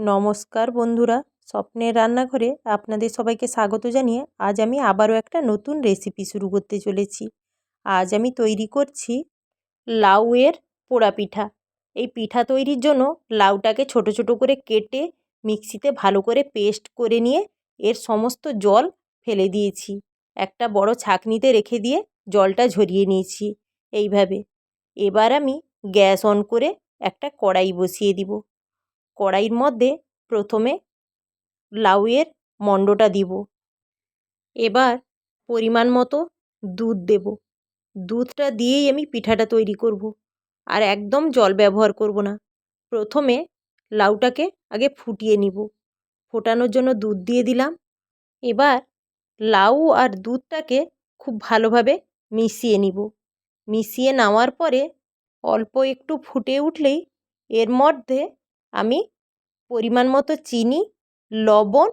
নমস্কার বন্ধুরা, স্বপ্নের রান্নাঘরে আপনাদের সবাইকে স্বাগত জানিয়ে আজ আমি আবারও একটা নতুন রেসিপি শুরু করতে চলেছি। আজ আমি তৈরি করছি লাউয়ের পোড়া পিঠা। এই পিঠা তৈরির জন্য লাউটাকে ছোট ছোট করে কেটে মিক্সিতে ভালো করে পেস্ট করে নিয়ে এর সমস্ত জল ফেলে দিয়েছি। একটা বড় ছাঁকনিতে রেখে দিয়ে জলটা ঝরিয়ে নিয়েছি। এইভাবে। এবার আমি গ্যাস অন করে একটা কড়াই বসিয়ে দিব। কড়াইয়ের মধ্যে প্রথমে লাউয়ের মণ্ডটা দিব। এবার পরিমাণ মতো দুধ দেব। দুধটা দিয়েই আমি পিঠাটা তৈরি করব আর একদম জল ব্যবহার করব না। প্রথমে লাউটাকে আগে ফুটিয়ে নিব। ফোটানোর জন্য দুধ দিয়ে দিলাম। এবার লাউ আর দুধটাকে খুব ভালোভাবে মিশিয়ে নিব। মিশিয়ে নেওয়ার পরে অল্প একটু ফুটে উঠলেই এর মধ্যে আমি পরিমাণ মতো চিনি, লবণ,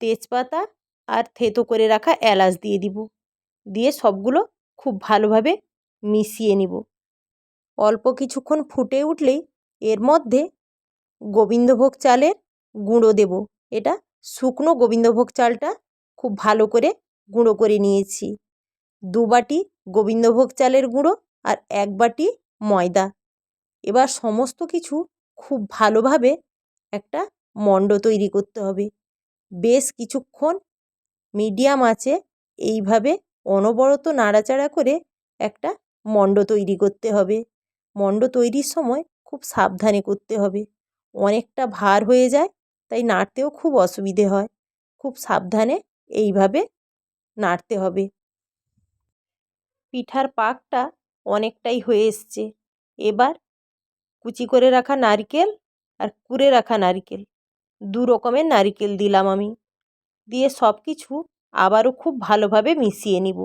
তেজপাতা আর থেতো করে রাখা এলাচ দিয়ে দিব। দিয়ে সবগুলো খুব ভালোভাবে মিশিয়ে নিব। অল্প কিছুক্ষণ ফুটে উঠলেই এর মধ্যে গোবিন্দভোগ চালের গুঁড়ো দেব। এটা শুকনো গোবিন্দভোগ চালটা খুব ভালো করে গুঁড়ো করে নিয়েছি। দু বাটি গোবিন্দভোগ চালের গুঁড়ো আর এক বাটি ময়দা। এবার সমস্ত কিছু খুব ভালোভাবে একটা মণ্ড তৈরি করতে হবে। বেশ কিছুক্ষণ মিডিয়াম আঁচে এইভাবে অনবরত নাড়াচাড়া করে একটা মণ্ড তৈরি করতে হবে। মণ্ড তৈরির সময় খুব সাবধানে করতে হবে। অনেকটা ভার হয়ে যায়, তাই নাড়তেও খুব অসুবিধে হয়। খুব সাবধানে এইভাবে নাড়তে হবে। পিঠার পাকটা অনেকটাই হয়ে এসছে। এবার কুচি করে রাখা নারকেল আর কুড়ে রাখা নারকেল। দু রকমের নারকেল দিলাম আমি। দিয়ে সব কিছু আবারও খুব ভালোভাবে মিশিয়ে নিব।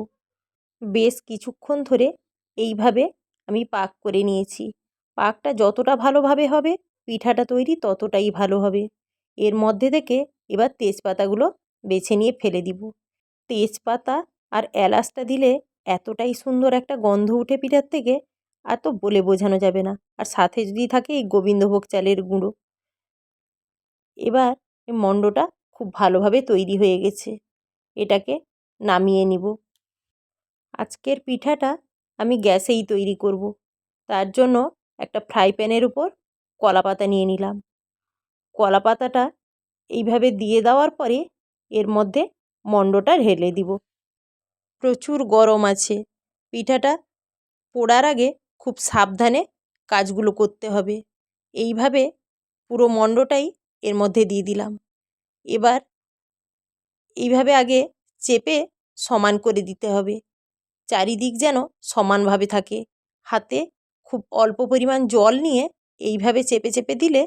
বেশ কিছুক্ষণ ধরে এইভাবে আমি পাক করে নিয়েছি। পাকটা যতটা ভালোভাবে হবে, পিঠাটা তৈরি ততটাই ভালো হবে। এর মধ্যে থেকে এবার তেজপাতাগুলো বেছে নিয়ে ফেলে দিব। তেজপাতা আর এলাচটা দিলে এতটাই সুন্দর একটা গন্ধ উঠে পিঠার থেকে আর তো বলে বোঝানো যাবে না। আর সাথে যদি থাকে এই গোবিন্দভোগ চালের গুঁড়ো। এবার মণ্ডটা খুব ভালোভাবে তৈরি হয়ে গেছে। এটাকে নামিয়ে নিব। আজকের পিঠাটা আমি গ্যাসেই তৈরি করব। তার জন্য একটা ফ্রাই প্যানের উপর কলা পাতা নিয়ে নিলাম। কলা পাতাটা এইভাবে দিয়ে দেওয়ার পরে এর মধ্যে মণ্ডটা ঢেলে দিব। প্রচুর গরম আছে। পিঠাটা পোড়ার আগে খুব সাবধানে কাজগুলো করতে হবে। এইভাবে পুরো মণ্ডটাই এর মধ্যে দিয়ে দিলাম। এবার এইভাবে আগে চেপে সমান করে দিতে হবে। চারিদিক যেন সমানভাবে থাকে। হাতে খুব অল্প পরিমাণ জল নিয়ে এইভাবে চেপে চেপে দিলে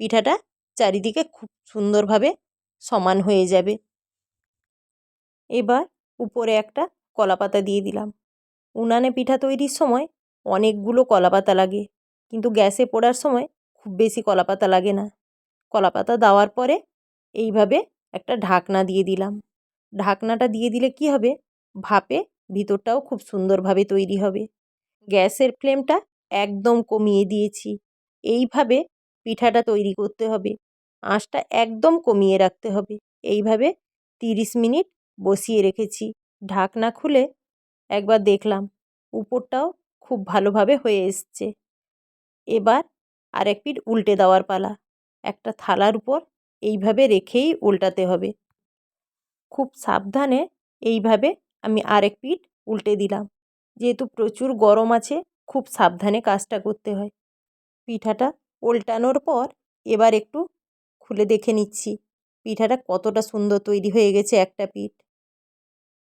পিঠাটা চারিদিকে খুব সুন্দরভাবে সমান হয়ে যাবে। এবার উপরে একটা কলাপাতা দিয়ে দিলাম। উনানে পিঠা তৈরির সময় অনেকগুলো কলাপাতা লাগে। কিন্তু গ্যাসে পোড়ার সময় খুব বেশি কলাপাতা লাগে না। কলাপাতা দেওয়ার পরে এইভাবে একটা ঢাকনা দিয়ে দিলাম। ঢাকনাটা দিয়ে দিলে কী হবে? ভাপে ভিতরটাও খুব সুন্দরভাবে তৈরি হবে। গ্যাসের ফ্লেমটা একদম কমিয়ে দিয়েছি। এইভাবে পিঠাটা তৈরি করতে হবে। আঁচটা একদম কমিয়ে রাখতে হবে। এইভাবে তিরিশ মিনিট বসিয়ে রেখেছি। ঢাকনা খুলে একবার দেখলাম, উপরটাও খুব ভালোভাবে হয়ে এসছে। এবার আর এক পিঠ উল্টে দেওয়ার পালা। একটা থালার উপর এইভাবে রেখেই উল্টাতে হবে। খুব সাবধানে এইভাবে আমি আরেক পিঠ উল্টে দিলাম। যেহেতু প্রচুর গরম আছে, খুব সাবধানে কাজটা করতে হয়। পিঠাটা উল্টানোর পর এবার একটু খুলে দেখে নিচ্ছি। পিঠাটা কতটা সুন্দর তৈরি হয়ে গেছে একটা পিঠ।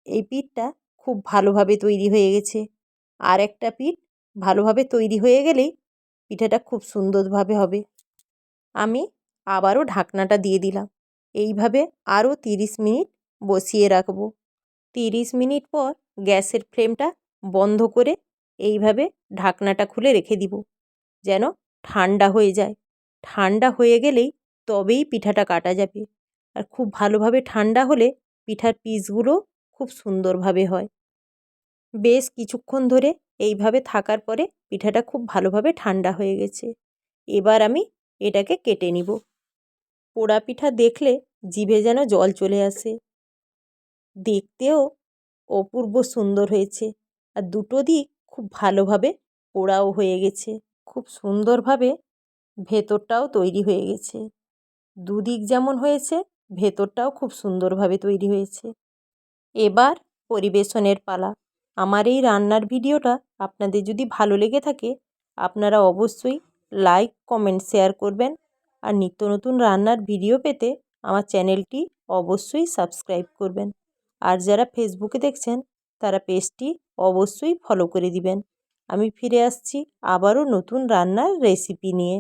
এই পিঠটা খুব ভালোভাবে তৈরি হয়ে গেছে। আর একটা পিঠ ভালোভাবে তৈরি হয়ে গেলেই পিঠাটা খুব সুন্দরভাবে হবে। আমি আবারও ঢাকনাটা দিয়ে দিলাম। এইভাবে আরও তিরিশ মিনিট বসিয়ে রাখব। তিরিশ মিনিট পর গ্যাসের ফ্লেমটা বন্ধ করে এইভাবে ঢাকনাটা খুলে রেখে দিব, যেন ঠান্ডা হয়ে যায়। ঠান্ডা হয়ে গেলেই তবেই পিঠাটা কাটা যাবে। আর খুব ভালোভাবে ঠান্ডা হলে পিঠার পিসগুলো খুব সুন্দরভাবে হয়। বেশ কিছুক্ষণ ধরে এইভাবে থাকার পরে পিঠাটা খুব ভালোভাবে ঠান্ডা হয়ে গেছে। এবার আমি এটাকে কেটে নিব। পোড়া পিঠা দেখলে জিভে যেন জল চলে আসে। দেখতেও অপূর্ব সুন্দর হয়েছে আর দুটো দিক খুব ভালোভাবে পোড়াও হয়ে গেছে। খুব সুন্দরভাবে ভেতরটাও তৈরি হয়ে গেছে। দুদিক যেমন হয়েছে, ভেতরটাও খুব সুন্দরভাবে তৈরি হয়েছে। এবার পরিবেশনের পালা। আমার এই রান্নার ভিডিওটা আপনাদের যদি ভালো লেগে থাকে, আপনারা অবশ্যই লাইক কমেন্ট শেয়ার করবেন। আর নিত্য নতুন রান্নার ভিডিও পেতে আমার চ্যানেলটি অবশ্যই সাবস্ক্রাইব করবেন। আর যারা ফেসবুকে দেখছেন, তারা পেজটি অবশ্যই ফলো করে দিবেন। আমি ফিরে আসছি আবারও নতুন রান্নার রেসিপি নিয়ে।